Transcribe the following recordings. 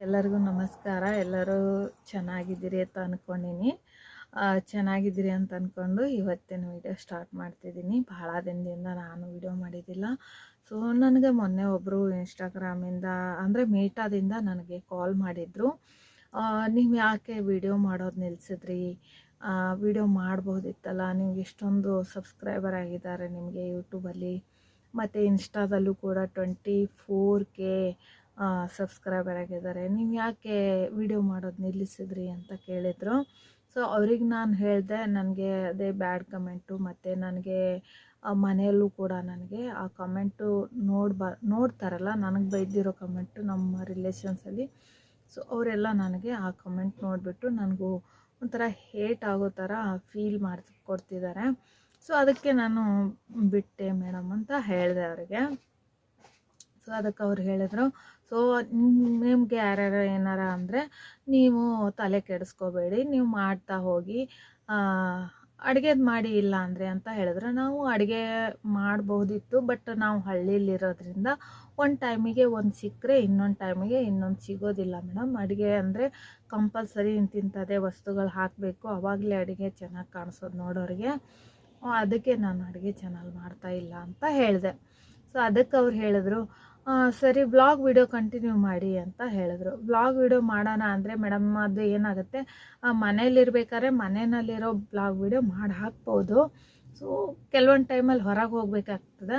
ಎಲ್ಲರಿಗೂ ನಮಸ್ಕಾರ. ಎಲ್ಲರೂ ಚೆನ್ನಾಗಿದ್ದೀರಿ ಅಂತ ಅಂದ್ಕೊಂಡಿನಿ ಚೆನ್ನಾಗಿದ್ದೀರಿ ಅಂತ ಅಂದ್ಕೊಂಡು ಇವತ್ತಿನ ವಿಡಿಯೋ ಸ್ಟಾರ್ಟ್ ಮಾಡ್ತಿದ್ದೀನಿ. ಭಾಳ ದಿನದಿಂದ ನಾನು ವಿಡಿಯೋ ಮಾಡಿದ್ದಿಲ್ಲ ಸೊ ನನಗೆ ಮೊನ್ನೆ ಒಬ್ಬರು ಇನ್ಸ್ಟಾಗ್ರಾಮಿಂದ ಅಂದರೆ ಮೀಟಾದಿಂದ ನನಗೆ ಕಾಲ್ ಮಾಡಿದರು. ನೀವು ಯಾಕೆ ವಿಡಿಯೋ ಮಾಡೋದು ನಿಲ್ಲಿಸಿದ್ರಿ ವಿಡಿಯೋ ಮಾಡ್ಬೋದಿತ್ತಲ್ಲ? ನಿಮ್ಗೆ ಇಷ್ಟೊಂದು ಸಬ್ಸ್ಕ್ರೈಬರ್ ಆಗಿದ್ದಾರೆ ನಿಮಗೆ ಯೂಟ್ಯೂಬಲ್ಲಿ ಮತ್ತು ಇನ್ಸ್ಟಾದಲ್ಲೂ ಕೂಡ ಟ್ವೆಂಟಿ ಫೋರ್ ಕೆ ಸಬ್ಸ್ಕ್ರೈಬರ್ ಆಗಿದ್ದಾರೆ. ನೀವು ಯಾಕೆ ವಿಡಿಯೋ ಮಾಡೋದು ನಿಲ್ಲಿಸಿದ್ರಿ ಅಂತ ಕೇಳಿದರು. ಸೊ ಅವ್ರಿಗೆ ನಾನು ಹೇಳಿದೆ, ನನಗೆ ಅದೇ ಬ್ಯಾಡ್ ಕಮೆಂಟು ಮತ್ತು ನನಗೆ ಮನೆಯಲ್ಲೂ ಕೂಡ ನನಗೆ ಆ ಕಮೆಂಟು ನೋಡ್ಬಾ, ನೋಡ್ತಾರಲ್ಲ, ನನಗೆ ಬೈದಿರೋ ಕಮೆಂಟು ನಮ್ಮ ರಿಲೇಷನ್ಸಲ್ಲಿ ಸೊ ಅವರೆಲ್ಲ ನನಗೆ ಆ ಕಮೆಂಟ್ ನೋಡಿಬಿಟ್ಟು ನನಗೂ ಒಂಥರ ಹೇಟ್ ಆಗೋ ಥರ ಫೀಲ್ ಮಾಡಿ ಕೊಡ್ತಿದ್ದಾರೆ ಸೊ ಅದಕ್ಕೆ ನಾನು ಬಿಟ್ಟೆ ಮೇಡಮ್ ಅಂತ ಹೇಳಿದೆ ಅವರಿಗೆ. ಸೊ ಅದಕ್ಕೆ ಅವ್ರು ಹೇಳಿದ್ರು. ಸೊ ನಿಮಗೆ ಯಾರ್ಯಾರ ಏನಾರ ಅಂದರೆ ನೀವು ತಲೆ ಕೆಡಿಸ್ಕೋಬೇಡಿ, ನೀವು ಮಾಡ್ತಾ ಹೋಗಿ ಅಡುಗೆದು ಮಾಡಿ ಇಲ್ಲ ಅಂದರೆ ಅಂತ ಹೇಳಿದ್ರೆ. ನಾವು ಅಡುಗೆ ಮಾಡಬಹುದಿತ್ತು ಬಟ್ ನಾವು ಹಳ್ಳಿಲಿರೋದ್ರಿಂದ ಒಂದು ಟೈಮಿಗೆ ಒಂದು ಸಿಕ್ಕರೆ ಇನ್ನೊಂದು ಟೈಮಿಗೆ ಇನ್ನೊಂದು ಸಿಗೋದಿಲ್ಲ ಮೇಡಮ್. ಅಡುಗೆ ಅಂದರೆ ಕಂಪಲ್ಸರಿ ಇಂತಿಂಥದ್ದೇ ವಸ್ತುಗಳು ಹಾಕಬೇಕು. ಆವಾಗಲೇ ಅಡುಗೆ ಚೆನ್ನಾಗಿ ಕಾಣಿಸೋದು ನೋಡೋರಿಗೆ. ಅದಕ್ಕೆ ನಾನು ಅಡುಗೆ ಚೆನ್ನಾಗಿ ಮಾಡ್ತಾ ಇಲ್ಲ ಅಂತ ಹೇಳಿದೆ. ಸೊ ಅದಕ್ಕೆ ಅವ್ರು ಹೇಳಿದ್ರು ಸರಿ ಬ್ಲಾಗ್ ವಿಡಿಯೋ ಕಂಟಿನ್ಯೂ ಮಾಡಿ ಅಂತ ಹೇಳಿದ್ರು. ಬ್ಲಾಗ್ ವಿಡಿಯೋ ಮಾಡೋಣ ಅಂದರೆ ಮೇಡಮ್ ಅದು ಏನಾಗುತ್ತೆ? ಮನೇಲಿರ್ಬೇಕಾದ್ರೆ ಮನೆಯಲ್ಲಿರೋ ಬ್ಲಾಗ್ ವಿಡಿಯೋ ಮಾಡಿ ಹಾಕ್ಬೋದು ಸೊ ಕೆಲವೊಂದು ಟೈಮಲ್ಲಿ ಹೊರಗೆ ಹೋಗಬೇಕಾಗ್ತದೆ.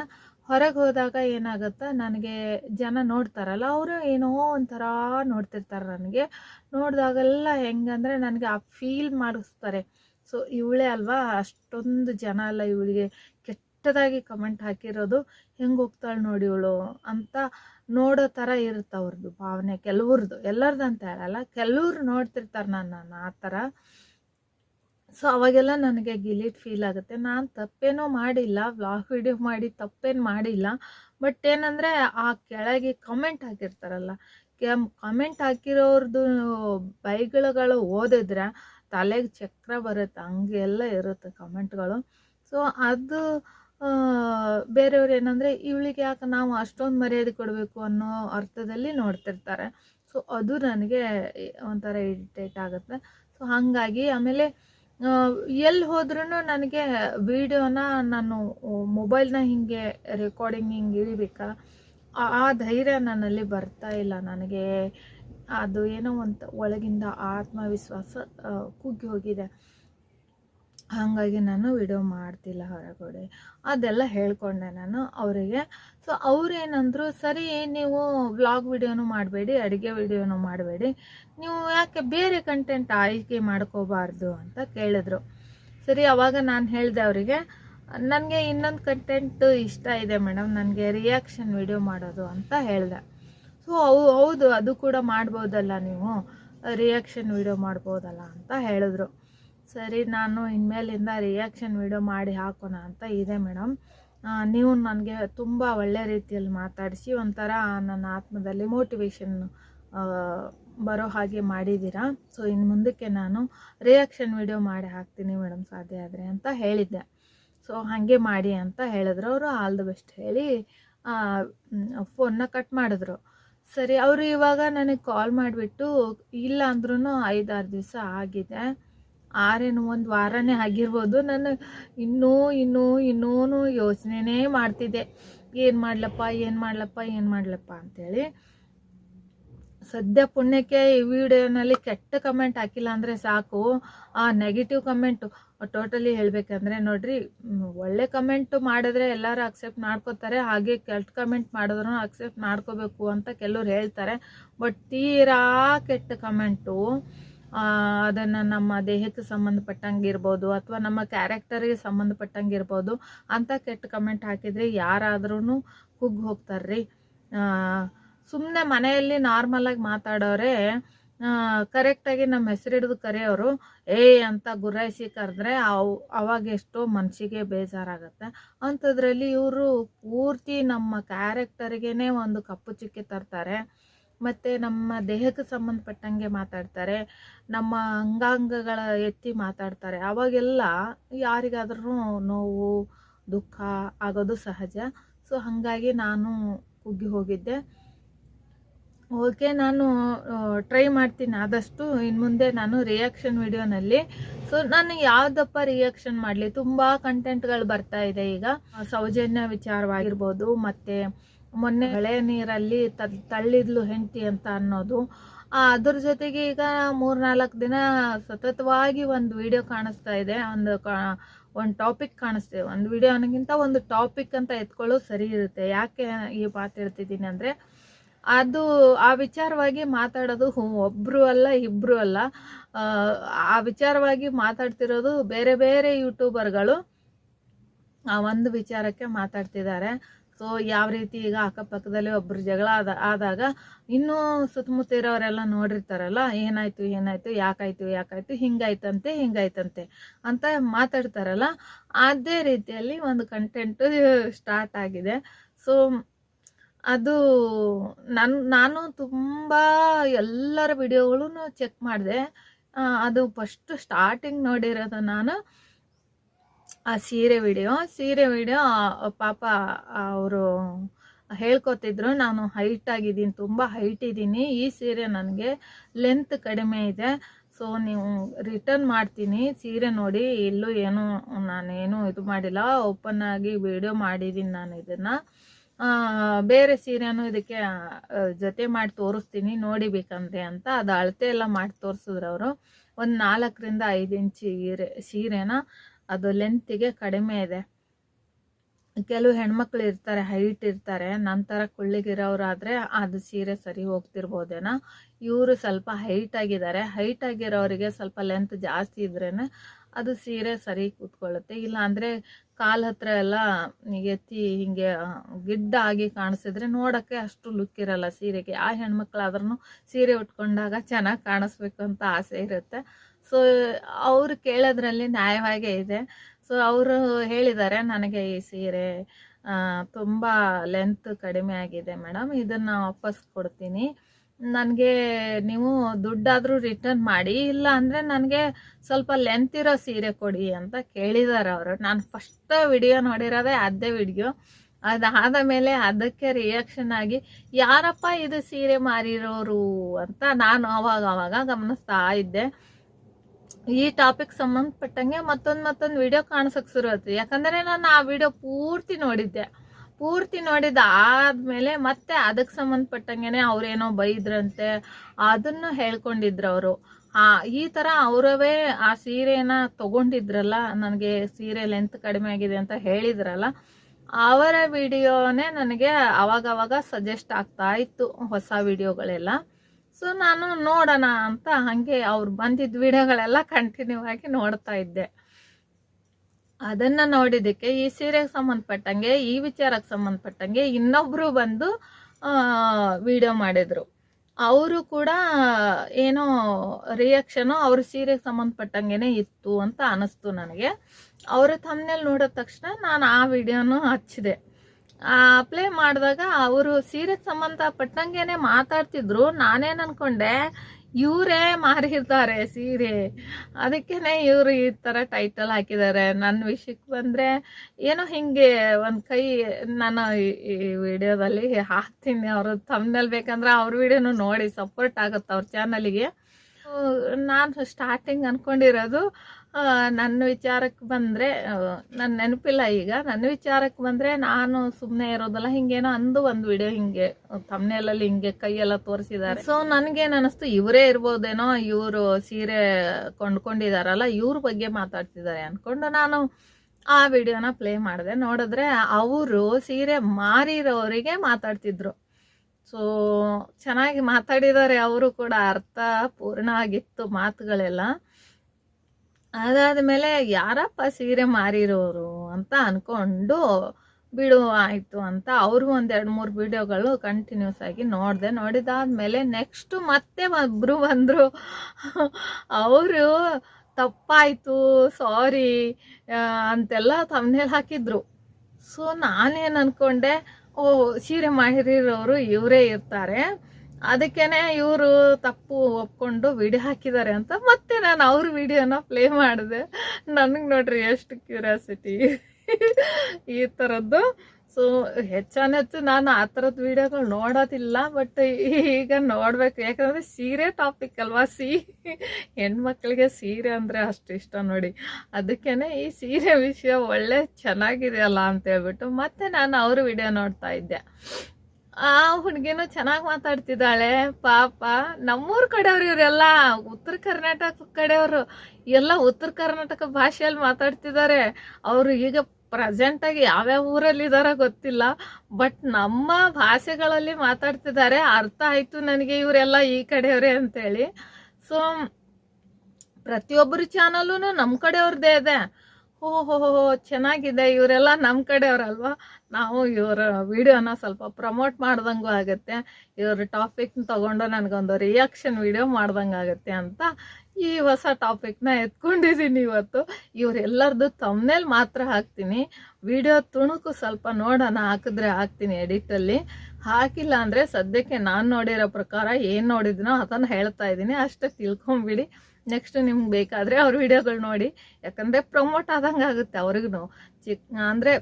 ಹೊರಗೆ ಹೋದಾಗ ಏನಾಗುತ್ತೆ, ನನಗೆ ಜನ ನೋಡ್ತಾರಲ್ಲ, ಅವರು ಏನೋ ಒಂಥರ ನೋಡ್ತಿರ್ತಾರೆ ನನಗೆ. ನೋಡಿದಾಗೆಲ್ಲ ಹೆಂಗಂದರೆ ನನಗೆ ಆ ಫೀಲ್ ಮಾಡಿಸ್ತಾರೆ. ಸೊ ಇವಳೇ ಅಲ್ವಾ? ಅಷ್ಟೊಂದು ಜನ ಅಲ್ಲ ಇವಳಿಗೆ. ಕೆಟ್ಟದಾಗಿ ಕಮೆಂಟ್ ಹಾಕಿರೋದು ಹೆಂಗೆ ಹೋಗ್ತಾಳೆ ನೋಡಿ ಇವಳು ಅಂತ ನೋಡೋ ಥರ ಇರುತ್ತೆ ಅವ್ರದ್ದು ಭಾವನೆ. ಕೆಲವ್ರದ್ದು ಎಲ್ಲರದ್ದು ಅಂತ ಹೇಳಲ್ಲ, ಕೆಲವ್ರು ನೋಡ್ತಿರ್ತಾರೆ ನಾನು ಆ ಥರ ಸೊ ಅವಾಗೆಲ್ಲ ನನಗೆ ಗಿಲಿಟ್ ಫೀಲ್ ಆಗುತ್ತೆ. ನಾನು ತಪ್ಪೇನೋ ಮಾಡಿಲ್ಲ ವ್ಲಾಗ್ ವಿಡಿಯೋ ಮಾಡಿ ತಪ್ಪೇನು ಮಾಡಿಲ್ಲ. ಬಟ್ ಏನಂದರೆ ಆ ಕೆಳಗೆ ಕಮೆಂಟ್ ಹಾಕಿರ್ತಾರಲ್ಲ ಕಮೆಂಟ್ ಹಾಕಿರೋರ್ದು ಬೈಗಳುಗಳು ಓದಿದ್ರೆ ತಲೆಗೆ ಚಕ್ರ ಬರುತ್ತೆ, ಹಂಗೆಲ್ಲ ಇರುತ್ತೆ ಕಮೆಂಟ್ಗಳು ಸೊ ಅದು ಬೇರೆಯವ್ರು ಏನಂದರೆ, ಇವಳಿಗೆ ಯಾಕೆ ನಾವು ಅಷ್ಟೊಂದು ಮರ್ಯಾದೆ ಕೊಡಬೇಕು ಅನ್ನೋ ಅರ್ಥದಲ್ಲಿ ನೋಡ್ತಿರ್ತಾರೆ. ಸೊ ಅದು ನನಗೆ ಒಂಥರ ಇರಿಟೇಟ್ ಆಗುತ್ತೆ. ಸೊ ಹಾಗಾಗಿ ಆಮೇಲೆ ಎಲ್ಲಿ ಹೋದ್ರೂ ನನಗೆ ವಿಡಿಯೋನ ನಾನು ಮೊಬೈಲ್ನ ಹಿಂಗೆ ರೆಕಾರ್ಡಿಂಗ್ ಹಿಂಗೆ ಇಳಿಬೇಕಲ್ಲ ಆ ಧೈರ್ಯ ನನ್ನಲ್ಲಿ ಬರ್ತಾ ಇಲ್ಲ ನನಗೆ. ಅದು ಏನೋ ಒಂದು ಒಳಗಿಂದ ಆತ್ಮವಿಶ್ವಾಸ ಕುಗ್ಗಿ ಹೋಗಿದೆ. ಹಾಗಾಗಿ ನಾನು ವಿಡಿಯೋ ಮಾಡ್ತಿಲ್ಲ ಹೊರಗಡೆ. ಅದೆಲ್ಲ ಹೇಳ್ಕೊಂಡೆ ನಾನು ಅವರಿಗೆ. ಸೊ ಅವ್ರೇನಂದ್ರು, ಸರಿ, ನೀವು ವ್ಲಾಗ್ ವಿಡಿಯೋನು ಮಾಡಬೇಡಿ, ಅಡುಗೆ ವಿಡಿಯೋನು ಮಾಡಬೇಡಿ. ನೀವು ಯಾಕೆ ಬೇರೆ ಕಂಟೆಂಟ್ ಆಯ್ಕೆ ಮಾಡ್ಕೋಬಾರ್ದು ಅಂತ ಕೇಳಿದ್ರು. ಸರಿ, ಅವಾಗ ನಾನು ಹೇಳಿದೆ ಅವರಿಗೆ, ನನಗೆ ಇನ್ನೊಂದು ಕಂಟೆಂಟ್ ಇಷ್ಟ ಇದೆ ಮೇಡಮ್ ನನಗೆ ರಿಯಾಕ್ಷನ್ ವಿಡಿಯೋ ಮಾಡೋದು ಅಂತ ಹೇಳಿದೆ. ಸೊ ಅವು, ಹೌದು, ಅದು ಕೂಡ ಮಾಡ್ಬೋದಲ್ಲ ನೀವು ರಿಯಾಕ್ಷನ್ ವಿಡಿಯೋ ಮಾಡ್ಬೋದಲ್ಲ ಅಂತ ಹೇಳಿದ್ರು. ಸರಿ, ನಾನು ಇನ್ಮೇಲಿಂದ ರಿಯಾಕ್ಷನ್ ವಿಡಿಯೋ ಮಾಡಿ ಹಾಕೋಣ ಅಂತ ಇದೆ ಮೇಡಮ್ ನೀವು ನನಗೆ ತುಂಬ ಒಳ್ಳೆ ರೀತಿಯಲ್ಲಿ ಮಾತಾಡಿಸಿ, ಒಂಥರ ನನ್ನ ಆತ್ಮದಲ್ಲಿ ಮೋಟಿವೇಶನ್ ಬರೋ ಹಾಗೆ ಮಾಡಿದ್ದೀರಾ. ಸೊ ಇನ್ನು ಮುಂದಕ್ಕೆ ನಾನು ರಿಯಾಕ್ಷನ್ ವಿಡಿಯೋ ಮಾಡಿ ಹಾಕ್ತೀನಿ ಮೇಡಮ್ ಸಾಧ್ಯ ಆದರೆ ಅಂತ ಹೇಳಿದ್ದೆ. ಸೊ ಹಾಗೆ ಮಾಡಿ ಅಂತ ಹೇಳಿದ್ರು. ಅವರು ಆಲ್ ದ ಬೆಸ್ಟ್ ಹೇಳಿ ಫೋನ್ನ ಕಟ್ ಮಾಡಿದ್ರು. ಸರಿ, ಅವರು ಇವಾಗ ನನಗೆ ಕಾಲ್ ಮಾಡಿಬಿಟ್ಟು, ಇಲ್ಲ ಅಂದ್ರೂ ಐದಾರು ದಿವಸ ಆಗಿದೆ. ಆರೇನು ಒಂದು ವಾರನೇ ಆಗಿರ್ಬೋದು. ನಾನು ಇನ್ನೂ ಇನ್ನೂ ಇನ್ನೂ ಯೋಚನೆನೇ ಮಾಡ್ತಿದ್ದೆ. ಏನು ಮಾಡ್ಲಪ್ಪ ಏನು ಮಾಡ್ಲಪ್ಪ ಏನು ಮಾಡ್ಲಪ್ಪ ಅಂಥೇಳಿ ಸದ್ಯ ಪುಣ್ಯಕ್ಕೆ ಈ ವಿಡಿಯೋನಲ್ಲಿ ಕೆಟ್ಟ ಕಮೆಂಟ್ ಹಾಕಿಲ್ಲ ಅಂದರೆ ಸಾಕು. ಆ ನೆಗೆಟಿವ್ ಕಮೆಂಟು ಟೋಟಲಿ ಹೇಳಬೇಕಂದ್ರೆ ನೋಡ್ರಿ, ಒಳ್ಳೆ ಕಮೆಂಟು ಮಾಡಿದ್ರೆ ಎಲ್ಲರೂ ಅಕ್ಸೆಪ್ಟ್ ಮಾಡ್ಕೋತಾರೆ. ಹಾಗೆ ಕೆಟ್ಟ ಕಮೆಂಟ್ ಮಾಡಿದ್ರು ಅಕ್ಸೆಪ್ಟ್ ಮಾಡ್ಕೋಬೇಕು ಅಂತ ಕೆಲವ್ರು ಹೇಳ್ತಾರೆ. ಬಟ್ ತೀರಾ ಕೆಟ್ಟ ಕಮೆಂಟು ಅದನ್ನು ನಮ್ಮ ದೇಹಕ್ಕೆ ಸಂಬಂಧಪಟ್ಟಂಗೆ ಇರ್ಬೋದು ಅಥವಾ ನಮ್ಮ ಕ್ಯಾರೆಕ್ಟರಿಗೆ ಸಂಬಂಧಪಟ್ಟಂಗೆ ಇರ್ಬೋದು ಅಂತ ಕೆಟ್ಟ ಕಮೆಂಟ್ ಹಾಕಿದರೆ ಯಾರಾದ್ರೂ ಕುಗ್ಗಿ ಹೋಗ್ತಾರೆ ರೀ ಸುಮ್ಮನೆ ಮನೆಯಲ್ಲಿ ನಾರ್ಮಲಾಗಿ ಮಾತಾಡೋರೆ ಕರೆಕ್ಟಾಗಿ ನಮ್ಮ ಹೆಸರು ಹಿಡಿದು ಕರೆಯೋರು, ಏ ಅಂತ ಗುರಾಯಿಸಿ ಕರೆದ್ರೆ ಅವು, ಅವಾಗ ಎಷ್ಟೋ ಮನಸ್ಸಿಗೆ ಬೇಜಾರಾಗತ್ತೆ. ಅಂಥದ್ರಲ್ಲಿ ಇವರು ಪೂರ್ತಿ ನಮ್ಮ ಕ್ಯಾರೆಕ್ಟರಿಗೇ ಒಂದು ಕಪ್ಪು ಚುಕ್ಕಿ ತರ್ತಾರೆ. ಮತ್ತು ನಮ್ಮ ದೇಹಕ್ಕೆ ಸಂಬಂಧಪಟ್ಟಂಗೆ ಮಾತಾಡ್ತಾರೆ, ನಮ್ಮ ಅಂಗಾಂಗಗಳ ಎತ್ತಿ ಮಾತಾಡ್ತಾರೆ. ಅವಾಗೆಲ್ಲ ಯಾರಿಗಾದ್ರೂ ನೋವು, ದುಃಖ ಆಗೋದು ಸಹಜ. ಸೊ ಹಾಗಾಗಿ ನಾನು ಕುಗ್ಗಿ ಹೋಗಿದ್ದೆ. ಓಕೆ ನಾನು ಟ್ರೈ ಮಾಡ್ತೀನಿ. ಆದಷ್ಟು ಇನ್ನು ಮುಂದೆ ನಾನು ರಿಯಾಕ್ಷನ್ ವಿಡಿಯೋನಲ್ಲಿ ಸೊ ನಾನು ಯಾವುದಪ್ಪ ರಿಯಾಕ್ಷನ್ ಮಾಡಲಿ? ತುಂಬ ಕಂಟೆಂಟ್ಗಳು ಬರ್ತಾ ಇದೆ ಈಗ. ಸೌಜನ್ಯ ವಿಚಾರವಾಗಿರ್ಬೋದು, ಮತ್ತು ಮೊನ್ನೆ ಹಳೆ ನೀರಲ್ಲಿ ತಳ್ಳಿದ್ಲು ಹೆಂಡತಿ ಅಂತ ಅನ್ನೋದು. ಅದ್ರ ಜೊತೆಗೆ ಈಗ ಮೂರ್ನಾಲ್ಕು ದಿನ ಸತತವಾಗಿ ಒಂದು ವಿಡಿಯೋ ಕಾಣಿಸ್ತಾ ಇದೆ. ಒಂದು ಒಂದು ಟಾಪಿಕ್ ಕಾಣಿಸ್ತಿದೆ ಒಂದು ವಿಡಿಯೋ ಅನ್ನೋಕ್ಕಿಂತ ಒಂದು ಟಾಪಿಕ್ ಅಂತ ಎತ್ಕೊಳ್ಳೋದು ಸರಿ ಇರುತ್ತೆ. ಯಾಕೆ ಈ ಮಾತು ಹೇಳ್ತಿದ್ದೀನಿ ಅಂದರೆ, ಅದು ಆ ವಿಚಾರವಾಗಿ ಮಾತಾಡೋದು ಒಬ್ಬರು ಅಲ್ಲ, ಇಬ್ರು ಅಲ್ಲ. ಆ ವಿಚಾರವಾಗಿ ಮಾತಾಡ್ತಿರೋದು ಬೇರೆ ಬೇರೆ ಯೂಟ್ಯೂಬರ್ಗಳು ಆ ಒಂದು ವಿಚಾರಕ್ಕೆ ಮಾತಾಡ್ತಿದ್ದಾರೆ. ಸೊ ಯಾವ ರೀತಿ ಈಗ ಅಕ್ಕಪಕ್ಕದಲ್ಲಿ ಒಬ್ಬರು ಜಗಳ ಆದ, ಆದಾಗ ಇನ್ನೂ ಸುತ್ತಮುತ್ತ ಇರೋರೆಲ್ಲ ನೋಡಿರ್ತಾರಲ್ಲ, ಏನಾಯ್ತು ಏನಾಯ್ತು, ಯಾಕಾಯ್ತು ಯಾಕಾಯ್ತು, ಹಿಂಗಾಯ್ತಂತೆ ಹಿಂಗಾಯ್ತಂತೆ ಅಂತ ಮಾತಾಡ್ತಾರಲ್ಲ, ಅದೇ ರೀತಿಯಲ್ಲಿ ಒಂದು ಕಂಟೆಂಟು ಸ್ಟಾರ್ಟ್ ಆಗಿದೆ. ಸೊ ಅದು ನನ್, ನಾನು ತುಂಬ ಎಲ್ಲರ ವಿಡಿಯೋಗಳೂ ಚೆಕ್ ಮಾಡಿದೆ. ಅದು ಫಸ್ಟ್ ಸ್ಟಾರ್ಟಿಂಗ್ ನೋಡಿರೋದು ನಾನು. ಆ ಸೀರೆ ವಿಡಿಯೋ. ಸೀರೆ ವಿಡಿಯೋ ಪಾಪ ಅವರು ಹೇಳ್ಕೊತಿದ್ರು, ನಾನು ಹೈಟ್ ಆಗಿದ್ದೀನಿ, ತುಂಬ ಹೈಟ್ ಇದ್ದೀನಿ. ಈ ಸೀರೆ ನನಗೆ ಲೆಂತ್ ಕಡಿಮೆ ಇದೆ. ಸೊ ನೀವು ರಿಟರ್ನ್ ಮಾಡ್ತೀನಿ. ಸೀರೆ ನೋಡಿ ಎಲ್ಲೂ ಏನು, ನಾನೇನು ಇದು ಮಾಡಿಲ್ಲ. ಓಪನ್ ಆಗಿ ವಿಡಿಯೋ ಮಾಡಿದ್ದೀನಿ ನಾನು ಇದನ್ನು. ಬೇರೆ ಸೀರೆನೂ ಇದಕ್ಕೆ ಜೊತೆ ಮಾಡಿ ತೋರಿಸ್ತೀನಿ. ನೋಡಿ ಬೇಕಂದ್ರೆ ಅಂತ. ಅದು ಅಳತೆ ಎಲ್ಲ ಮಾಡಿ ತೋರಿಸಿದ್ರು ಅವರು. ಒಂದು ನಾಲ್ಕರಿಂದ ಐದು ಇಂಚ್ ಸೀರೆ, ಸೀರೆನ. ಅದು ಲೆಂತಿಗೆ ಕಡಿಮೆ ಇದೆ. ಕೆಲವು ಹೆಣ್ಮಕ್ಳು ಇರ್ತಾರೆ ಹೈಟ್ ಇರ್ತಾರೆ, ನಂತರ ಕುಳ್ಳಿಗಿರೋರಾದರೆ ಅದು ಸೀರೆ ಸರಿ ಹೋಗ್ತಿರ್ಬೋದೇನೋ. ಇವರು ಸ್ವಲ್ಪ ಹೈಟ್ ಆಗಿದ್ದಾರೆ ಹೈಟ್ ಆಗಿರೋರಿಗೆ ಸ್ವಲ್ಪ ಲೆಂತ್ ಜಾಸ್ತಿ ಇದ್ರೇ ಅದು ಸೀರೆ ಸರಿ ಕೂತ್ಕೊಳ್ಳುತ್ತೆ. ಇಲ್ಲ ಕಾಲು ಹತ್ರ ಎಲ್ಲ ಎತ್ತಿ ಹಿಂಗೆ ಗಿಡ್ಡ ಆಗಿ ಕಾಣಿಸಿದ್ರೆ ನೋಡೋಕ್ಕೆ ಅಷ್ಟು ಲುಕ್ ಇರಲ್ಲ ಸೀರೆಗೆ. ಆ ಹೆಣ್ಮಕ್ಳಾದ್ರೂ ಸೀರೆ ಉಟ್ಕೊಂಡಾಗ ಚೆನ್ನಾಗಿ ಕಾಣಿಸ್ಬೇಕು ಅಂತ ಆಸೆ ಇರುತ್ತೆ. ಸೊ ಅವರು ಕೇಳೋದ್ರಲ್ಲಿ ನ್ಯಾಯವಾಗೇ ಇದೆ. ಸೊ ಅವರು ಹೇಳಿದ್ದಾರೆ, ನನಗೆ ಈ ಸೀರೆ ತುಂಬ ಲೆಂತ್ ಕಡಿಮೆ ಆಗಿದೆ ಮೇಡಮ್ ಇದನ್ನು ವಾಪಸ್ ಕೊಡ್ತೀನಿ. ನನಗೆ ನೀವು ದುಡ್ಡಾದರೂ ರಿಟರ್ನ್ ಮಾಡಿ. ಇಲ್ಲ ಅಂದರೆ ನನಗೆ ಸ್ವಲ್ಪ ಲೆಂತ್ ಇರೋ ಸೀರೆ ಕೊಡಿ ಅಂತ ಕೇಳಿದ್ದಾರೆ ಅವರು. ನಾನು ಫಸ್ಟ್ ವಿಡಿಯೋ ನೋಡಿರೋದೇ ಅದೇ ವಿಡಿಯೋ ಅದಾದ ಮೇಲೆ ಅದಕ್ಕೆ ರಿಯಾಕ್ಷನ್ ಆಗಿ, ಯಾರಪ್ಪ ಇದು ಸೀರೆ ಮಾರಿರೋರು? ಅಂತ ನಾನು ಅವಾಗ ಅವಾಗ ಗಮನಿಸ್ತಾ ಇದ್ದೆ. ಈ ಟಾಪಿಕ್ ಸಂಬಂಧಪಟ್ಟಂಗೆ ಮತ್ತೊಂದು ಮತ್ತೊಂದು ವಿಡಿಯೋ ಕಾಣಿಸಕ್ ಶುರು ಆಯ್ತು ಯಾಕಂದ್ರೆ ನಾನು ಆ ವಿಡಿಯೋ ಪೂರ್ತಿ ನೋಡಿದ್ದೆ. ಪೂರ್ತಿ ನೋಡಿದ ಆದ್ಮೇಲೆ ಮತ್ತೆ ಅದಕ್ಕೆ ಸಂಬಂಧಪಟ್ಟಂಗೆನೆ ಅವ್ರೇನೋ ಬೈದ್ರಂತೆ, ಅದನ್ನು ಹೇಳ್ಕೊಂಡಿದ್ರು ಅವರು. ಆ, ಈ ತರ ಅವರವೇ ಆ ಸೀರೆನ ತಗೊಂಡಿದ್ರಲ್ಲ, ನನಗೆ ಸೀರೆ ಲೆಂತ್ ಕಡಿಮೆ ಆಗಿದೆ ಅಂತ ಹೇಳಿದ್ರಲ್ಲ, ಅವರ ವಿಡಿಯೋನೇ ನನಗೆ ಅವಾಗವಾಗ ಅವಾಗ ಸಜೆಸ್ಟ್ ಆಗ್ತಾ ಇತ್ತು ಹೊಸ ವಿಡಿಯೋಗಳೆಲ್ಲ ಸೊ ನಾನು ನೋಡೋಣ ಅಂತ ಹಾಗೆ ಅವ್ರು ಬಂದಿದ್ದ ವಿಡಿಯೋಗಳೆಲ್ಲ ಕಂಟಿನ್ಯೂ ಆಗಿ ನೋಡ್ತಾ ಇದ್ದೆ. ಅದನ್ನ ನೋಡಿದ್ದಕ್ಕೆ ಈ ಸೀರೆಗೆ ಸಂಬಂಧಪಟ್ಟಂಗೆ, ಈ ವಿಚಾರಕ್ಕೆ ಸಂಬಂಧಪಟ್ಟಂಗೆ ಇನ್ನೊಬ್ರು ಬಂದು ವಿಡಿಯೋ ಮಾಡಿದ್ರು. ಅವರು ಕೂಡ ಏನೋ ರಿಯಾಕ್ಷನು ಅವ್ರ ಸೀರೆಗೆ ಸಂಬಂಧಪಟ್ಟಂಗೆನೆ ಇತ್ತು ಅಂತ ಅನಿಸ್ತು ನನಗೆ. ಅವರ ತಮ್ಮನೇಲಿ ನೋಡಿದ ತಕ್ಷಣ ನಾನು ಆ ವಿಡಿಯೋನು ಹಚ್ಚಿದೆ. ಪ್ಲೇ ಮಾಡಿದಾಗ ಅವರು ಸೀರೆಗೆ ಸಂಬಂಧಪಟ್ಟಂಗೆನೆ ಮಾತಾಡ್ತಿದ್ರು. ನಾನೇನು ಅನ್ಕೊಂಡೆ ಇವರೇ ಮಾರಿರ್ತಾರೆ ಸೀರೆ. ಅದಕ್ಕೇನೆ ಇವರು ಈ ಥರ ಟೈಟಲ್ ಹಾಕಿದ್ದಾರೆ. ನನ್ನ ವಿಷಯಕ್ಕೆ ಬಂದರೆ ಏನೋ ಹಿಂಗೆ ಒಂದು ಕೈ ನಾನು ಈ- ವಿಡಿಯೋದಲ್ಲಿ ಹಾಕ್ತೀನಿ. ಅವರು ತಮ್ಮನಲ್ಲಿ ಬೇಕಂದ್ರೆ ಅವ್ರ ವಿಡಿಯೋನು ನೋಡಿ ಸಪೋರ್ಟ್ ಆಗುತ್ತೆ ಅವ್ರ ಚಾನಲಿಗೆ ನಾನು ಸ್ಟಾರ್ಟಿಂಗ್ ಅನ್ಕೊಂಡಿರೋದು ಆ, ನನ್ನ ವಿಚಾರಕ್ಕೆ ಬಂದರೆ ನನ್ನ ನೆನಪಿಲ್ಲ ಈಗ. ನನ್ನ ವಿಚಾರಕ್ಕೆ ಬಂದರೆ ನಾನು ಸುಮ್ಮನೆ ಇರೋದಲ್ಲ, ಹಿಂಗೇನೋ ಅಂದು ಒಂದು ವಿಡಿಯೋ ಹಿಂಗೆ ತಮ್ಮನೆಯಲ್ಲಿ ಹಿಂಗೆ ಕೈಯೆಲ್ಲ ತೋರಿಸಿದ್ದಾರೆ. ಸೊ ನನಗೇನು ಅನ್ನಿಸ್ತು ಇವರೇ ಇರ್ಬೋದೇನೋ, ಇವರು ಸೀರೆ ಕೊಂಡ್ಕೊಂಡಿದಾರಲ್ಲ, ಇವ್ರ ಬಗ್ಗೆ ಮಾತಾಡ್ತಿದ್ದಾರೆ ಅಂದ್ಕೊಂಡು ನಾನು ಆ ವಿಡಿಯೋನ ಪ್ಲೇ ಮಾಡಿದೆ. ನೋಡಿದ್ರೆ ಅವರು ಸೀರೆ ಮಾರಿರೋರಿಗೆ ಮಾತಾಡ್ತಿದ್ರು. ಸೊ ಚೆನ್ನಾಗಿ ಮಾತಾಡಿದ್ದಾರೆ, ಅವರು ಕೂಡ ಅರ್ಥ ಪೂರ್ಣ ಆಗಿತ್ತು ಮಾತುಗಳೆಲ್ಲ. ಅದಾದ್ಮೇಲೆ ಯಾರಪ್ಪ ಸೀರೆ ಮಾರಿರೋರು ಅಂತ ಅನ್ಕೊಂಡು, ಬಿಡು ಆಯ್ತು ಅಂತ ಅವರು ಒಂದೆರಡು ಮೂರು ವಿಡಿಯೋಗಳು ಕಂಟಿನ್ಯೂಸ್ ಆಗಿ ನೋಡಿದೆ. ನೋಡಿದಾದ್ಮೇಲೆ ನೆಕ್ಸ್ಟ್ ಮತ್ತೆ ಒಬ್ರು ಬಂದರು. ಅವರು ತಪ್ಪಾಯಿತು ಸಾರಿ ಅಂತೆಲ್ಲ ತಮ್ಮನೇಲಿ ಹಾಕಿದ್ರು. ಸೊ ನಾನೇನು ಅನ್ಕೊಂಡೆ, ಓ, ಸೀರೆ ಮಾರಿರೋರು ಇವರೇ ಇರ್ತಾರೆ. ಅದಕ್ಕೇನೆ ಇವರು ತಪ್ಪು ಒಪ್ಕೊಂಡು ವಿಡಿಯೋ ಹಾಕಿದ್ದಾರೆ ಅಂತ ಮತ್ತೆ ನಾನು ಅವ್ರ ವಿಡಿಯೋನ ಪ್ಲೇ ಮಾಡಿದೆ. ನನಗೆ ನೋಡ್ರಿ ಎಷ್ಟು ಕ್ಯೂರಿಯಾಸಿಟಿ ಈ ಥರದ್ದು ಸೊ ಹೆಚ್ಚಾನೆಚ್ಚು ನಾನು ಆ ಥರದ ವಿಡಿಯೋಗಳು ನೋಡೋದಿಲ್ಲ ಬಟ್ ಈಗ ನೋಡಬೇಕು. ಯಾಕಂದ್ರೆ ಸೀರೆ ಟಾಪಿಕ್ ಅಲ್ವಾ? ಸೀ, ಹೆಣ್ಮಕ್ಳಿಗೆ ಸೀರೆ ಅಂದರೆ ಅಷ್ಟು ಇಷ್ಟ ನೋಡಿ. ಅದಕ್ಕೇನೆ ಈ ಸೀರೆ ವಿಷಯ ಒಳ್ಳೆ ಚೆನ್ನಾಗಿದೆ ಅಲ್ಲ ಅಂತ ಹೇಳ್ಬಿಟ್ಟು ಮತ್ತೆ ನಾನು ಅವ್ರ ವಿಡಿಯೋ ನೋಡ್ತಾ ಇದ್ದೆ. ಆ ಹುಡುಗಿನೂ ಚೆನ್ನಾಗಿ ಮಾತಾಡ್ತಿದ್ದಾಳೆ. ಪಾಪ ನಮ್ಮೂರ್ ಕಡೆಯವ್ರು ಇವರೆಲ್ಲ, ಉತ್ತರ ಕರ್ನಾಟಕ ಕಡೆಯವರು ಎಲ್ಲ ಉತ್ತರ ಕರ್ನಾಟಕ ಭಾಷೆಯಲ್ಲಿ ಮಾತಾಡ್ತಿದ್ದಾರೆ. ಅವರು ಈಗ ಪ್ರೆಸೆಂಟ್ ಆಗಿ ಯಾವ್ಯಾವ ಊರಲ್ಲಿ ಇದಾರೋ ಗೊತ್ತಿಲ್ಲ ಬಟ್ ನಮ್ಮ ಭಾಷೆಗಳಲ್ಲಿ ಮಾತಾಡ್ತಿದ್ದಾರೆ. ಅರ್ಥ ಆಯ್ತು ನನಗೆ ಇವರೆಲ್ಲ ಈ ಕಡೆಯವರೇ ಅಂತೇಳಿ. ಸೊ ಪ್ರತಿಯೊಬ್ಬರು ಚಾನಲ್ಲೂ ನಮ್ಮ ಕಡೆಯವ್ರದ್ದೇ ಇದೆ. ಹೋ ಹೋ ಹೋ ಹೋ, ಚೆನ್ನಾಗಿದೆ. ಇವರೆಲ್ಲ ನಮ್ಮ ಕಡೆಯವರಲ್ವಾ? ನಾವು ಇವರ ವಿಡಿಯೋನ ಸ್ವಲ್ಪ ಪ್ರಮೋಟ್ ಮಾಡ್ದಂಗೂ ಆಗುತ್ತೆ. ಇವ್ರ ಟಾಪಿಕ್ ತಗೊಂಡು ನನಗೊಂದು ರಿಯಾಕ್ಷನ್ ವಿಡಿಯೋ ಮಾಡ್ದಂಗೆ ಆಗುತ್ತೆ ಅಂತ ಈ ಹೊಸ ಟಾಪಿಕ್ನ ಎತ್ಕೊಂಡಿದ್ದೀನಿ ಇವತ್ತು. ಇವರೆಲ್ಲರದು ತಮ್ಮನೇಲಿ ಮಾತ್ರ ಹಾಕ್ತೀನಿ. ವಿಡಿಯೋ ತುಣುಕು ಸ್ವಲ್ಪ ನೋಡೋಣ. ಹಾಕಿದ್ರೆ ಹಾಕ್ತೀನಿ ಎಡಿಟಲ್ಲಿ ಹಾಕಿಲ್ಲ ಅಂದರೆ ಸದ್ಯಕ್ಕೆ ನಾನು ನೋಡಿರೋ ಪ್ರಕಾರ ಏನು ನೋಡಿದ್ನೋ ಅದನ್ನು ಹೇಳ್ತಾ ಇದ್ದೀನಿ. ಅಷ್ಟೇ ತಿಳ್ಕೊಂಬಿಡಿ. ನೆಕ್ಸ್ಟ್ ನಿಮ್ಗೆ ಬೇಕಾದರೆ ಅವ್ರ ವಿಡಿಯೋಗಳು ನೋಡಿ. ಯಾಕಂದರೆ ಪ್ರಮೋಟ್ ಆದಂಗೆ ಆಗುತ್ತೆ ಅವ್ರಿಗೂ ಚಿಕ್ಕ ಅಂದರೆ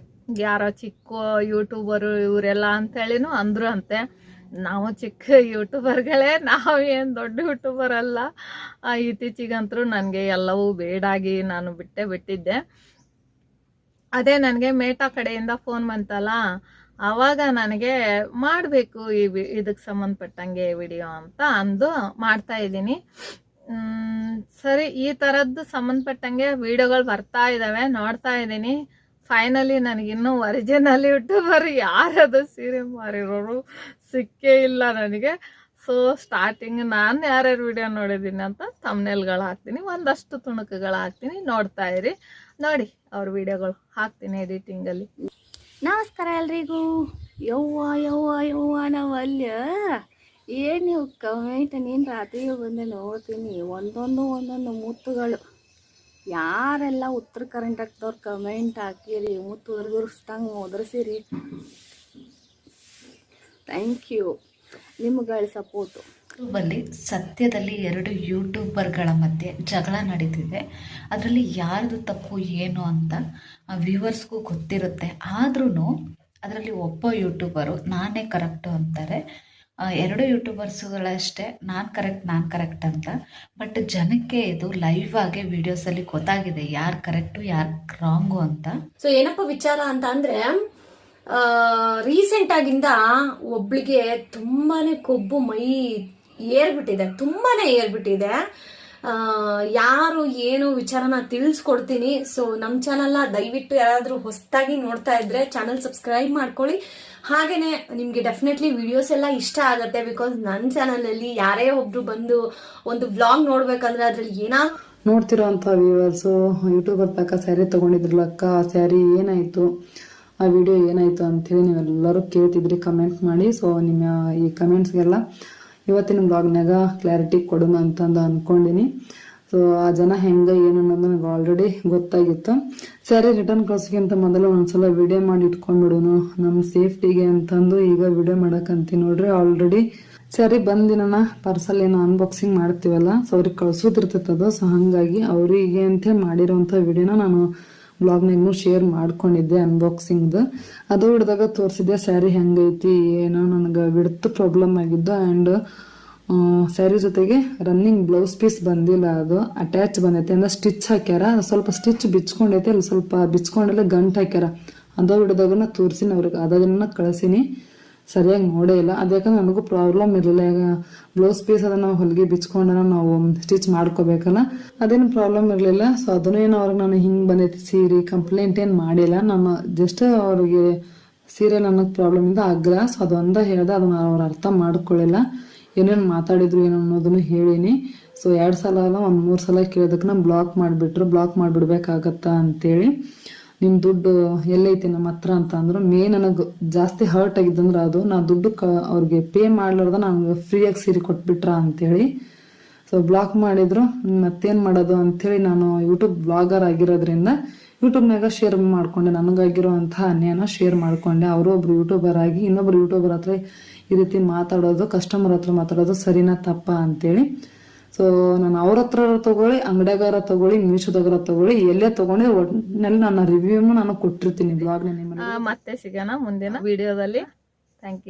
ಯಾರೋ ಚಿಕ್ಕ ಯೂಟ್ಯೂಬರು ಇವರೆಲ್ಲ ಅಂತೇಳಿನೂ ಅಂದರು ಅಂತೆ. ನಾವು ಚಿಕ್ಕ ಯೂಟ್ಯೂಬರ್ಗಳೇ ನಾವೇನು ದೊಡ್ಡ ಯೂಟ್ಯೂಬರ್ ಅಲ್ಲ. ಇತ್ತೀಚಿಗಂತರೂ ಇತ್ತೀಚಿಗಂತೂ ನನಗೆ ಎಲ್ಲವೂ ಬೇಡಾಗಿ ನಾನು ಬಿಟ್ಟೇ ಬಿಟ್ಟಿದ್ದೆ. ಅದೇ ನನಗೆ ಮೇಟಾ ಕಡೆಯಿಂದ ಫೋನ್ ಬಂತಲ್ಲ. ಆವಾಗ ನನಗೆ ಮಾಡಬೇಕು ಈ ಇದಕ್ಕೆ ಸಂಬಂಧಪಟ್ಟಂಗೆ ವಿಡಿಯೋ ಅಂತ ಅಂದು ಮಾಡ್ತಾ ಇದ್ದೀನಿ. ಸರಿ, ಈ ಥರದ್ದು ಸಂಬಂಧಪಟ್ಟಂಗೆ ವಿಡಿಯೋಗಳು ಬರ್ತಾ ಇದ್ದಾವೆ ನೋಡ್ತಾ ಇದ್ದೀನಿ. ಫೈನಲಿ ನನಗಿನ್ನೂ ಒರಿಜಿನಲ್ ಯೂಟ್ಯೂಬರ್ ಯಾರದು ಸೀರೆ ಮಾರಿರೋರು ಸಿಕ್ಕೇ ಇಲ್ಲ ನನಗೆ. ಸೊ ಸ್ಟಾರ್ಟಿಂಗ್ ನಾನು ಯಾರ್ಯಾರು ವಿಡಿಯೋ ನೋಡಿದ್ದೀನಿ ಅಂತ ತಮ್ನೆಲ್ಗಳು ಹಾಕ್ತೀನಿ, ಒಂದಷ್ಟು ತುಣುಕುಗಳು ಹಾಕ್ತೀನಿ, ನೋಡ್ತಾ ಇರಿ. ನೋಡಿ, ಅವ್ರ ವಿಡಿಯೋಗಳು ಹಾಕ್ತೀನಿ ಎಡಿಟಿಂಗಲ್ಲಿ ನಮಸ್ಕಾರ ಎಲ್ರಿಗೂ. ಯವ್ವ ಯವ್ವ ಯವ್ವ, ನಾವಲ್ಯ. ಏನು ನೀವು ಕಮೆಂಟ್ ನೀನು ರಾತ್ರಿಗೆ ಬಂದೆ ನೋಡ್ತೀನಿ, ಒಂದೊಂದು ಒಂದೊಂದು ಮುತ್ತುಗಳು ಯಾರೆಲ್ಲ ಉತ್ತರ ಕರ್ನಾಟಕದವ್ರು ಕಮೆಂಟ್ ಹಾಕಿರಿ ಮುತ್ತು ಉದುರಿಸ್ದಂಗೆ ಒದರ್ಸಿರಿ. ಥ್ಯಾಂಕ್ ಯು ನಿಮ್ಗಳ ಸಪೋರ್ಟು ಯೂಟ್ಯೂಬಲ್ಲಿ ಸತ್ಯದಲ್ಲಿ ಎರಡು ಯೂಟ್ಯೂಬರ್ಗಳ ಮಧ್ಯೆ ಜಗಳ ನಡೀತಿದೆ. ಅದರಲ್ಲಿ ಯಾರ್ದು ತಪ್ಪು, ಏನು ಅಂತ ವ್ಯೂವರ್ಸ್ಗೂ ಗೊತ್ತಿರುತ್ತೆ. ಆದ್ರೂ ಅದರಲ್ಲಿ ಒಬ್ಬ ಯೂಟ್ಯೂಬರು ನಾನೇ ಕರೆಕ್ಟು ಅಂತಾರೆ. ಎರಡು ಯೂಟ್ಯೂಬರ್ಸ್ಗಳಷ್ಟೇ ನಾನು ಕರೆಕ್ಟ್ ನಾನು ಕರೆಕ್ಟ್ ಅಂತ. ಬಟ್ ಜನಕ್ಕೆ ಇದು ಲೈವ್ ಆಗಿ ವಿಡಿಯೋಸಲ್ಲಿ ಗೊತ್ತಾಗಿದೆ ಯಾರು ಕರೆಕ್ಟು ಯಾರು ರಾಂಗು ಅಂತ. ಸೊ ಏನಪ್ಪ ವಿಚಾರ ಅಂತ ಅಂದ್ರೆ ರೀಸೆಂಟ್ ಆಗಿಂದ ಒಬ್ಳಿಗೆ ತುಂಬಾನೇ ಕೊಬ್ಬು ಮೈ ಏರ್ಬಿಟ್ಟಿದೆ, ತುಂಬಾನೇ ಏರ್ಬಿಟ್ಟಿದೆ. ಯಾರು ಏನು ವಿಚಾರನ ತಿಳಿಸ್ಕೊಡ್ತೀನಿ. ಸೊ ನಮ್ಮ ಚಾನಲ್ನ ದಯವಿಟ್ಟು ಯಾರಾದರೂ ಹೊಸದಾಗಿ ನೋಡ್ತಾ ಇದ್ರೆ ಚಾನಲ್ ಸಬ್ಸ್ಕ್ರೈಬ್ ಮಾಡ್ಕೊಳ್ಳಿ. ಹಾಗೇನೆ ನಿಮಗೆ ಡೆಫಿನೆಟ್ಲಿ ವಿಡಿಯೋಸ್ ಎಲ್ಲ ಇಷ್ಟ ಆಗುತ್ತೆ ಬಿಕಾಸ್ ನನ್ನ ಚಾನಲಲ್ಲಿ ಯಾರೇ ಒಬ್ರು ಬಂದು ಒಂದು ವ್ಲಾಗ್ ನೋಡ್ಬೇಕಂದ್ರೆ ಅದ್ರಲ್ಲಿ ಏನಾ ನೋಡ್ತಿರೋ ಅಂಥ ವ್ಯೂವರ್ಸು ಯೂಟ್ಯೂಬರ್ ತಕ್ಕ ಸ್ಯಾರಿ ತಗೊಂಡಿದ್ರು ಅಕ್ಕ, ಆ ಸ್ಯಾರಿ ಏನಾಯಿತು? ಆ ವಿಡಿಯೋ ಏನಾಯಿತು ಅಂಥೇಳಿ ನೀವೆಲ್ಲರೂ ಕೇಳ್ತಿದ್ರಿ ಕಮೆಂಟ್ ಮಾಡಿ. ಸೊ ನಿಮ್ಮ ಈ ಕಮೆಂಟ್ಸ್ಗೆಲ್ಲ ಇವತ್ತಿನ ಬ್ಲಾಗ್ನಾಗ ಕ್ಲಾರಿಟಿ ಕೊಡೋಣ ಅಂತಂದು ಅಂದ್ಕೊಂಡಿನಿ ಸೊ ಆ ಜನ ಹೆಂಗೆ, ಏನು ಅನ್ನೋದು ನನಗೆ ಆಲ್ರೆಡಿ ಗೊತ್ತಾಗಿತ್ತು. ಸ್ಯಾರಿ ರಿಟರ್ನ್ ಕಳ್ಸೋಕ್ಕಿಂತ ಮೊದಲು ಒಂದ್ಸಲ ವಿಡಿಯೋ ಮಾಡಿ ಇಟ್ಕೊಂಡ್ಬಿಡೋನು. ನಮ್ಮ ಸೇಫ್ಟಿಗೆ ಅಂತಂದು ಈಗ ವಿಡಿಯೋ ಮಾಡಕ್ಕಂತೀನಿ ನೋಡ್ರಿ. ಆಲ್ರೆಡಿ ಸರಿ ಬಂದಿನ ಪಾರ್ಸಲ್ ಏನೋ ಅನ್ಬಾಕ್ಸಿಂಗ್ ಮಾಡ್ತೀವಲ್ಲ ಸೊ ಅವ್ರಿಗೆ ಕಳ್ಸೋದಿರ್ತೈತೆ ಅದು. ಸೊ ಹಾಗಾಗಿ ಅವರಿಗೆ ಅಂತ ಮಾಡಿರೋಂಥ ವಿಡಿಯೋನ ನಾನು ಬ್ಲಾಗ್ನಾಗೂ ಶೇರ್ ಮಾಡ್ಕೊಂಡಿದ್ದೆ ಅನ್ಬಾಕ್ಸಿಂಗ್ದು ಅದು ಹಿಡ್ದಾಗ ತೋರಿಸಿದ್ದೆ ಸ್ಯಾರಿ ಹೆಂಗೈತಿ? ಏನೋ ನನಗೆ ಬಿಡ್ತು ಪ್ರಾಬ್ಲಮ್ ಆಗಿದ್ದು ಆ್ಯಂಡ್ ಸ್ಯಾರಿ ಜೊತೆಗೆ ರನ್ನಿಂಗ್ ಬ್ಲೌಸ್ ಪೀಸ್ ಬಂದಿಲ್ಲ ಅದು. ಅಟ್ಯಾಚ್ ಬಂದೈತೆ ಅಂದ್ರೆ ಸ್ಟಿಚ್ ಹಾಕ್ಯಾರ. ಸ್ವಲ್ಪ ಸ್ಟಿಚ್ ಬಿಚ್ಕೊಂಡೈತೆ. ಅಲ್ಲಿ ಸ್ವಲ್ಪ ಬಿಚ್ಕೊಂಡೆಲ್ಲ ಗಂಟು ಹಾಕ್ಯಾರ. ಅದ ಹಿಡ್ದಾಗನ ತೋರಿಸಿನ ಅವ್ರಿಗೆ. ಅದನ್ನ ಕಳಿಸಿನಿ. ಸರಿಯಾಗಿ ನೋಡೇ ಇಲ್ಲ. ಅದ್ಯಾಕಂದ್ರೆ ನನಗೂ ಪ್ರಾಬ್ಲಮ್ ಇರಲಿಲ್ಲ. ಈಗ ಬ್ಲೌಸ್ ಪೀಸ್ ಅದನ್ನ ನಾವು ಹೊಲಿಗೆ ಬಿಚ್ಕೊಂಡನ ನಾವು ಸ್ಟಿಚ್ ಮಾಡ್ಕೋಬೇಕಲ್ಲ. ಅದೇನು ಪ್ರಾಬ್ಲಮ್ ಇರಲಿಲ್ಲ. ಸೊ ಅದನ್ನು ಏನು ಅವ್ರಿಗೆ ನಾನು ಹಿಂಗೆ ಬಂದೈತಿ ಸೀರೆ ಕಂಪ್ಲೇಂಟ್ ಏನು ಮಾಡಿಲ್ಲ. ನಾನು ಜಸ್ಟ್ ಅವ್ರಿಗೆ ಸೀರೆ ನನಗೆ ಪ್ರಾಬ್ಲಮ್ ಇಂದ ಆಗ್ರಹ ಸೊ ಅದೊಂದ ಹೇಳ್ದೆ, ಅದನ್ನ ಅವ್ರು ಅರ್ಥ ಮಾಡ್ಕೊಳ್ಳಿಲ್ಲ ಏನೇನು ಮಾತಾಡಿದ್ರು ಏನು ಅನ್ನೋದನ್ನು ಹೇಳಿನಿ. ಸೊ ಎರಡು ಸಲ ಅಲ್ಲ, ಒಂದು ಮೂರು ಸಲ ಕೇಳೋದಕ್ಕೆ ಬ್ಲಾಕ್ ಮಾಡಿಬಿಟ್ರು. ಬ್ಲಾಕ್ ಮಾಡಿಬಿಡ್ಬೇಕಾಗತ್ತಾ ಅಂತೇಳಿ. ನಿಮ್ಮ ದುಡ್ಡು ಎಲ್ಲೈತಿ ನಮ್ಮ ಹತ್ರ ಅಂತ ಅಂದ್ರೆ. ಮೇ ನನಗೆ ಜಾಸ್ತಿ ಹರ್ಟ್ ಆಗಿದ್ದಂದ್ರೆ ಅದು, ನಾ ದುಡ್ಡು ಕ ಅವ್ರಿಗೆ ಪೇ ಮಾಡ್ಲಾರ್ದ ನಾನು ಫ್ರೀಯಾಗಿ ಸೀರೆ ಕೊಟ್ಬಿಟ್ರ ಅಂತೇಳಿ. ಸೊ ಬ್ಲಾಕ್ ಮಾಡಿದ್ರು. ಮತ್ತೇನು ಮಾಡೋದು ಅಂಥೇಳಿ ನಾನು ಯೂಟ್ಯೂಬ್ ಬ್ಲಾಗರ್ ಆಗಿರೋದ್ರಿಂದ ಯೂಟ್ಯೂಬ್ನಾಗ ಶೇರ್ ಮಾಡ್ಕೊಂಡೆ. ನನಗಾಗಿರುವಂಥ ಅನ್ಯಾಯನ ಶೇರ್ ಮಾಡ್ಕೊಂಡೆ. ಅವರು ಒಬ್ರು ಯೂಟ್ಯೂಬರ್ ಆಗಿ ಇನ್ನೊಬ್ರು ಯೂಟ್ಯೂಬರ್ ಹತ್ರ ಈ ರೀತಿ ಮಾತಾಡೋದು ಕಸ್ಟಮರ್ ಹತ್ರ ಮಾತಾಡೋದು ಸರಿನಾ ತಪ್ಪ ಅಂತೇಳಿ. ಸೊ ನಾನು ಅವ್ರ ಹತ್ರ ತಗೊಳ್ಳಿ ಅಂಗಡಿಯಾಗಾರ ತಗೊಳ್ಳಿ ಮೀಶೋದಾಗಾರ ತಗೊಳ್ಳಿ ಎಲ್ಲೇ ತಗೊಂಡ್ರೆ ಒಟ್ಟಿನಲ್ಲಿ ನನ್ನ ರಿವ್ಯೂನು ನಾನು ಕೊಟ್ಟಿರ್ತೀನಿ. ಬ್ಲಾಗ್ ಮತ್ತೆ ಸಿಗೋಣ ಮುಂದಿನ ವಿಡಿಯೋದಲ್ಲಿ. Thank you